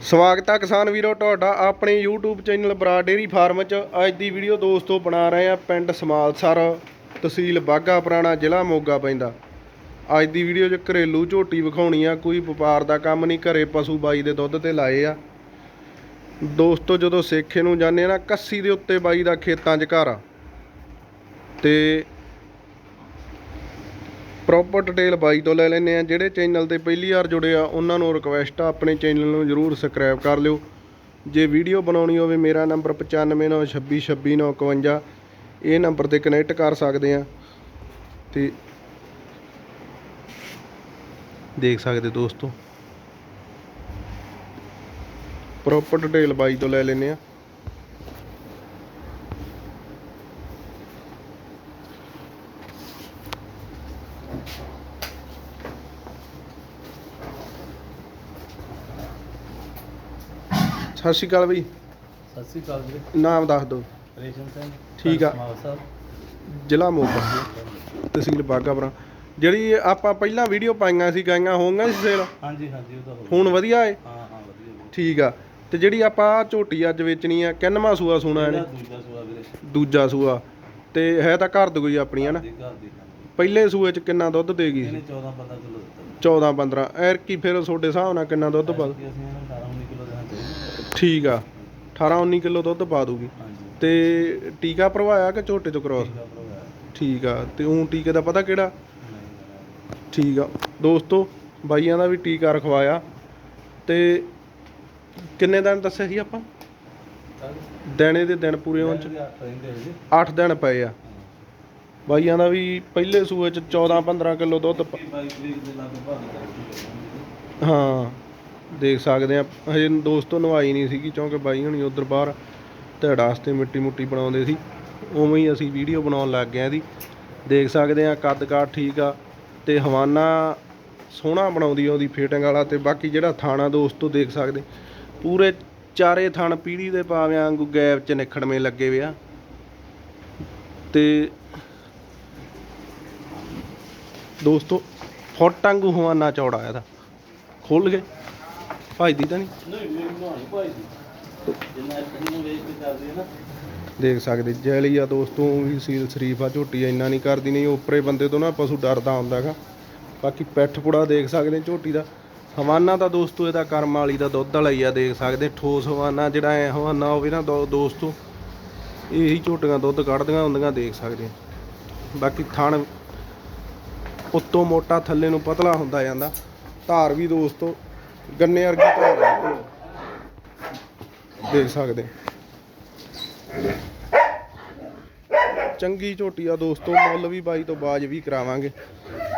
ਸਵਾਗਤ ਹੈ ਕਿਸਾਨ ਵੀਰੋ, ਤੁਹਾਡਾ ਆਪਣੇ YouTube channel Brar dairy farm 'ਚ। ਅੱਜ ਦੀ ਵੀਡੀਓ ਦੋਸਤੋ ਬਣਾ ਰਹੇ ਆ ਪਿੰਡ ਸਮਾਲਸਰ, ਤਹਿਸੀਲ ਬਾਗਾ ਪੁਰਾਣਾ ਜ਼ਿਲ੍ਹਾ ਮੋਗਾ ਪੈਂਦਾ। ਅੱਜ ਦੀ ਵੀਡੀਓ 'ਚ ਘਰੇਲੂ ਝੋਟੀ ਵਿਖਾਉਣੀ ਆ, ਕੋਈ ਵਪਾਰ ਦਾ ਕੰਮ ਨਹੀਂ, ਘਰੇ ਪਸ਼ੂ ਬਾਈ ਦੇ ਦੁੱਧ ਤੇ ਲਾਏ ਆ। ਦੋਸਤੋ, ਜਦੋਂ ਸੇਖੇ ਨੂੰ ਜਾਂਦੇ ਆ ਨਾ, ਕੱਸੀ ਦੇ ਉੱਤੇ ਬਾਈ ਦਾ ਖੇਤਾਂ 'ਚ ਘਰ ਆ। ਤੇ ਪ੍ਰੋਪਰ ਡਿਟੇਲ ਬਾਈ ਤੋਂ ਲੈ ਲੈਨੇ ਆ ਜਿਹੜੇ ਚੈਨਲ ਤੇ ਪਹਿਲੀ ਵਾਰ ਜੁੜੇ ਆ, ਉਹਨਾਂ ਨੂੰ ਰਿਕਵੈਸਟ ਆ, ਆਪਣੇ ਚੈਨਲ ਨੂੰ ਜਰੂਰ ਸਬਸਕ੍ਰਾਈਬ ਕਰ ਲਿਓ। ਜੇ ਵੀਡੀਓ ਬਣਾਉਣੀ ਹੋਵੇ, ਮੇਰਾ ਨੰਬਰ 9596266951 ਇਹ ਨੰਬਰ ਤੇ ਕਨੈਕਟ ਕਰ ਸਕਦੇ ਆ ਤੇ ਦੇਖ ਸਕਦੇ ਦੋਸਤੋ। ਪ੍ਰੋਪਰ ਡਿਟੇਲ ਬਾਈ ਤੋਂ ਲੈ ਲੈਨੇ ਆ ਸਤਿ ਸ਼੍ਰੀ ਅਕਾਲ ਬਈ। ਸਤਿ ਸ੍ਰੀ ਅਕਾਲ ਵੀਰੇ ਨਾਮ ਦੱਸ ਦਿਓ। ਰੇਸ਼ਮ ਸਿੰਘ ਠੀਕ ਆ। ਸਮਾਲ ਸਾਹਿਬ। ਜ਼ਿਲ੍ਹਾ ਮੋਗਾ ਤਹਿਸੀਲ ਬਾਗਾਪੁਰਾ ਜਿਹੜੀ ਆਪਾਂ ਪਹਿਲਾਂ ਵੀਡੀਓ ਪਾਈਆਂ ਸੀ ਗਾਈਆਂ ਹੋਣਗੀਆਂ ਸੀ ਸੇਲ ਹਾਂਜੀ ਹਾਂਜੀ ਉਹ ਤਾਂ ਹੋ ਵਧੀਆ ਏ? ਹਾਂ ਹਾਂ ਵਧੀਆ ਠੀਕ ਆ। ਤੇ ਜਿਹੜੀ ਆਪਾਂ ਆਹ ਝੋਟੀ ਅੱਜ ਵੇਚਣੀ ਆ ਕਿੰਨਵਾਂ ਸੂਆ ਸੁਣਾ ਇਹਨੇ? ਦੂਜਾ ਸੂਆ ਵੀਰੇ। ਦੂਜਾ ਸੂਆ। ਤੇ ਹੈ ਤਾਂ ਘਰ ਦੀ ਕੋਈ ਆਪਣੀ ਹੈ ਨਾ ਦੀ ਘਰ ਦੀ ਖਾਂਦੀ। ਪਹਿਲੇ ਸੂਏ ਚ ਕਿੰਨਾ ਦੁੱਧ ਦੇਗੀ ਇਹਨੇ ਸੀ 14 15 ਕਿਲੋ ਦਿੱਤਾ। 14 15 ਐਰ ਕੀ ਫਿਰ ਤੁਹਾਡੇ ਹਿਸਾਬ ਨਾਲ ਕਿੰਨਾ ਦੁੱਧ ਪਾ ਅਸੀਂ ਇਹਨੂੰ 18 19 ਕਿਲੋ ਦੇਣਾ ਚਾਹੀਦਾ ਠੀਕ ਆ। 18 19 ਕਿਲੋ ਦੁੱਧ ਪਾ ਦੂਗੀ। ਹਾਂਜੀ। ਤੇ ਟੀਕਾ ਭਰਵਾਇਆ ਕਿ ਝੋਟੇ ਤੋਂ ਕ੍ਰੋਸ ਠੀਕ ਆ ਭਰਾ ਠੀਕ ਆ। ਤੇ ਉਹ ਟੀਕੇ ਦਾ ਪਤਾ ਕਿਹੜਾ? ਠੀਕ ਆ। ਦੋਸਤੋ ਬਾਈਆਂ ਦਾ ਵੀ ਟੀਕਾ ਰਖਵਾਇਆ। ਤੇ ਕਿੰਨੇ ਦਿਨ ਦੱਸਿਆ ਸੀ ਆਪਾਂ? ਦਿਨੇ ਦੇ ਦਿਨ ਪੂਰੇ ਹੋਣ ਚ? ਚ 8 ਰਹਿੰਦੇ ਹਜੇ 8 ਦਿਨ ਪਏ ਆ। ਬਾਈਆਂ ਦਾ ਵੀ ਪਹਿਲੇ ਸੂਏ ਚ 14 15 ਕਿਲੋ ਦੁੱਧ ਪ- 22 ਤਰੀਕ ਦੇ ਲਗਭਗ ਕਰਾਂਗੇ ਹਾਂ। ਦੇਖ ਸਕਦੇ ਆ ਹਜੇ ਦੋਸਤੋ ਨਵਾਈ ਨਹੀਂ ਸੀਗੀ, ਕਿਉਂਕਿ ਬਾਈ ਹੁਣੀ ਉਧਰ ਬਾਹਰ ਧੜਾ 'ਤੇ ਮਿੱਟੀ ਮੁੱਟੀ ਬਣਾਉਂਦੇ ਸੀ। ਉਵੇਂ ਹੀ ਅਸੀਂ ਵੀਡੀਓ ਬਣਾਉਣ ਲੱਗ ਗਏ ਇਹਦੀ। ਦੇਖ ਸਕਦੇ ਆ ਕੱਦ ਕਾਠ ਠੀਕ ਆ ਤੇ ਹਵਾਨਾ ਸੋਹਣਾ ਬਣਾਉਂਦੀ ਆ ਉਹਦੀ ਫੀਟਿੰਗ ਵਾਲਾ ਤੇ ਬਾਕੀ ਜਿਹੜਾ ਥਾਣਾ ਦੋਸਤੋ ਦੇਖ ਸਕਦੇ। ਪੂਰੇ ਚਾਰੇ ਥਣ ਪੀੜੀ ਦੇ ਪਾਵਿਆਂ ਵਾਂਗੂ ਗੈਪ ਚ ਨਿਖੜਵੇਂ ਲੱਗੇ ਵੇ ਆ। ਤੇ ਦੋਸਤੋ, ਫੁੱਟ ਵਾਂਗੂ ਹਵਾਨਾ ਚੌੜਾ ਇਹਦਾ। ਖੁੱਲ ਗਏ। ਭਜਦੀ ਤਾਂ ਨਹੀਂ। ਨਹੀਂ ਮੇਰੀ ਬਣਾਉਣੀ ਭਾਈ ਜਿੰਨਾ ਇਹਨੂੰ ਵੇਚ ਕੇ ਚੱਲਦੀ ਹੈ ਨਾ। ਦੇਖ ਸਕਦੇ ਜੈਲੀ ਆ ਦੋਸਤੋ ਵੀ ਸੀਲ ਸ਼ਰੀਫ ਆ ਝੋਟੀ ਇੰਨਾ ਨਹੀਂ ਕਰਦੀ ਨਹੀਂ ਉੱਪਰੇ ਬੰਦੇ ਤੋਂ ਨਾ ਪਸ਼ੂ ਡਰਦਾ ਹੁੰਦਾ ਹੈਗਾ। ਬਾਕੀ ਪਿੱਠ ਪੁੜਾ ਦੇਖ ਸਕਦੇ ਝੋਟੀ ਦਾ। ਹਵਾਨਾ ਤਾਂ ਦੋਸਤੋ ਇਹਦਾ ਕਰਮ ਵਾਲੀ ਦਾ ਦੁੱਧ ਵਾਲਾ ਹੀ ਆ ਦੇਖ ਸਕਦੇ ਠੋਸ ਹਵਾਨਾ ਜਿਹੜਾ ਐ ਹਵਾਨਾ ਹੋਵੇ ਨਾ ਦੋਸਤੋ ਇਹੀ ਝੋਟੀਆਂ ਦੁੱਧ ਕੱਢਦੀਆਂ ਹੁੰਦੀਆਂ ਦੇਖ ਸਕਦੇ ਆ। ਬਾਕੀ ਥਣ ਉੱਤੋਂ ਮੋਟਾ ਥੱਲੇ ਨੂੰ ਪਤਲਾ ਹੁੰਦਾ ਜਾਂਦਾ। ਧਾਰ ਵੀ ਦੋਸਤੋ ਗੰਨੇ ਵਰਗੀ ਧਾਰ ਆ। ਦੇਖ ਸਕਦੇ। ਚੰਗੀ ਝੋਟੀ ਆ ਦੋਸਤੋ, ਮੁੱਲ ਵੀ ਬਾਈ ਤੋਂ ਬਾਜ ਵੀ ਕਰਾਵਾਂਗੇ।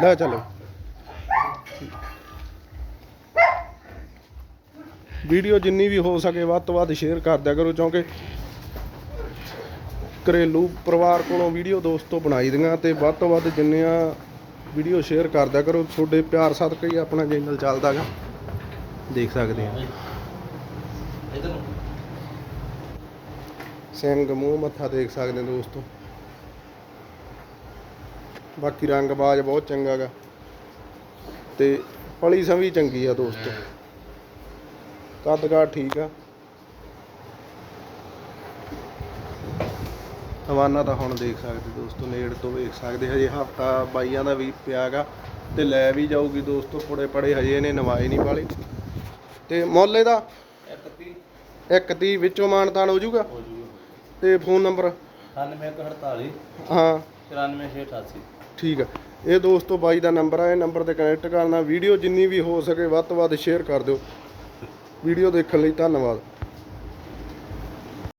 ਲੈ ਚਲੋ। ਵੀਡੀਓ ਜਿੰਨੀ ਵੀ ਹੋ ਸਕੇ ਵੱਧ ਤੋਂ ਵੱਧ ਸ਼ੇਅਰ ਕਰ ਦਿਆ ਕਰੋ, ਕਿਉਂਕਿ ਘਰੇਲੂ ਪਰਿਵਾਰ ਕੋਲੋਂ ਵੀਡੀਓ ਦੋਸਤੋ ਬਣਾਈ ਦੀਆਂ ਤੇ ਵੱਧ ਤੋਂ ਵੱਧ ਜਿੰਨੀਆਂ ਵੀਡੀਓ ਸ਼ੇਅਰ ਕਰ ਦਿਆ ਕਰੋ, ਤੁਹਾਡੇ ਪਿਆਰ ਸਦਕਾ ਹੀ ਆਪਣਾ ਚੈਨਲ ਚੱਲਦਾ ਗਾ। ਦੇਖ ਸਕਦੇ ਆ ਇਧਰ ਨੂੰ ਸਿੰਘ ਮੂੰਹ ਮੱਥਾ ਦੇਖ ਸਕਦੇ ਹੋ ਦੋਸਤੋ। ਬਾਕੀ ਰੰਗ ਬਾਜ ਬਹੁਤ ਚੰਗਾ ਗਾ। ਤੇ ਪਲੀ ਸੰਵੀ ਚੰਗੀ ਆ ਦੋਸਤੋ। ਕੱਦ ਕਾਠ ਠੀਕ ਆ। ਹਵਾਨਾ ਤਾਂ ਹੁਣ ਦੇਖ ਸਕਦੇ ਦੋਸਤੋ, ਨੇੜ ਤੋਂ ਵੇਖ ਸਕਦੇ ਹਜੇ ਹਫਤਾ ਬਾਈਆਂ ਦਾ ਵੀ ਪਿਆਗਾ ਤੇ ਲੈ ਵੀ ਜਾਊਗੀ ਦੋਸਤੋ, ਪੁੜੇ ਪੜੇ ਹਜੇ ਇਹਨੇ ਨਵਾਏ ਨਹੀਂ ਵਾਲੇ ਤੇ ਮੁੱਲ ਇਹਦਾ? ਇੱਕ ਤੀ ਵਿੱਚੋਂ ਮਾਨਤਾਨ ਹੋ ਜਾਊਗਾ? ਹੋ ਜੂਗਾ ਤੇ ਫੋਨ ਨੰਬਰ? 9148 ਹਾਂ। 94688 ਠੀਕ ਆ। ਇਹ ਦੋਸਤੋ ਬਾਈ ਦਾ ਨੰਬਰ ਆ ਇਹ ਨੰਬਰ ਤੇ ਕਨੈਕਟ ਕਰਨਾ। ਵੀਡੀਓ ਜਿੰਨੀ ਵੀ ਹੋ ਸਕੇ ਵੱਧ ਤੋਂ ਵੱਧ ਸ਼ੇਅਰ ਕਰ ਦਿਓ। ਵੀਡੀਓ ਦੇਖਣ ਲਈ ਧੰਨਵਾਦ।